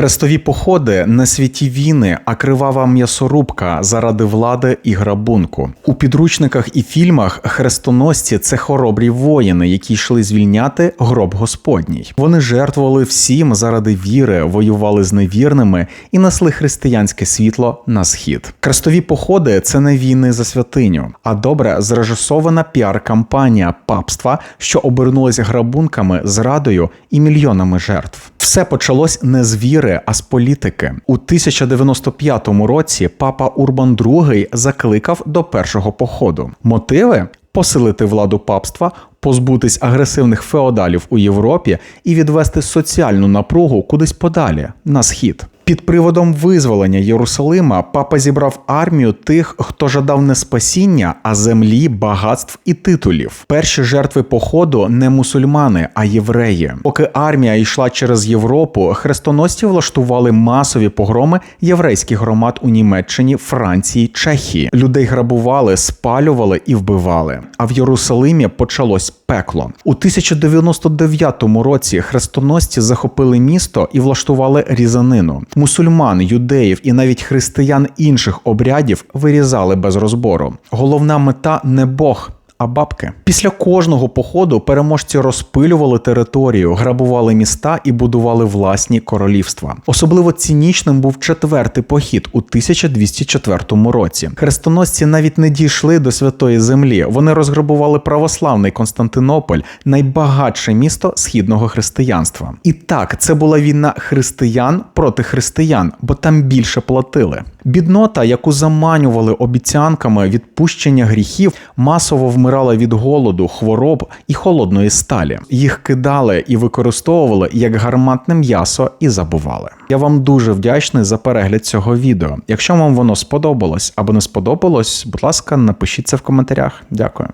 Хрестові походи не святі війни, а кривава м'ясорубка заради влади і грабунку. У підручниках і фільмах хрестоносці це хоробрі воїни, які йшли звільняти гроб Господній. Вони жертвували всім заради віри, воювали з невірними і несли християнське світло на схід. Хрестові походи це не війни за святиню, а добре зрежисована піар-кампанія папства, що обернулась грабунками, зрадою і мільйонами жертв. Все почалось не з віри, а з політики. У 1095 році папа Урбан II закликав до першого походу. Мотиви посилити владу папства, позбутись агресивних феодалів у Європі і відвести соціальну напругу кудись подалі на схід. Під приводом визволення Єрусалима папа зібрав армію тих, хто жадав не спасіння, а землі, багатств і титулів. Перші жертви походу не мусульмани, а євреї. Поки армія йшла через Європу, хрестоносці влаштували масові погроми єврейських громад у Німеччині, Франції, Чехії. Людей грабували, спалювали і вбивали. А в Єрусалимі почалось пекло. У 1099 році хрестоносці захопили місто і влаштували різанину. Мусульман, юдеїв і навіть християн інших обрядів вирізали без розбору. Головна мета не Бог. А бабки після кожного походу переможці розпилювали територію, грабували міста і будували власні королівства. Особливо цінічним був четвертий похід у 1204 році. Хрестоносці навіть не дійшли до святої землі. Вони розграбували православний Константинополь, найбагатше місто східного християнства. І так, це була війна християн проти християн, бо там більше платили. Біднота, яку заманювали обіцянками відпущення гріхів, масово вмирала від голоду, хвороб і холодної сталі. Їх кидали і використовували як гарматне м'ясо і забували. Я вам дуже вдячний за перегляд цього відео. Якщо вам воно сподобалось або не сподобалось, будь ласка, напишіть це в коментарях. Дякую.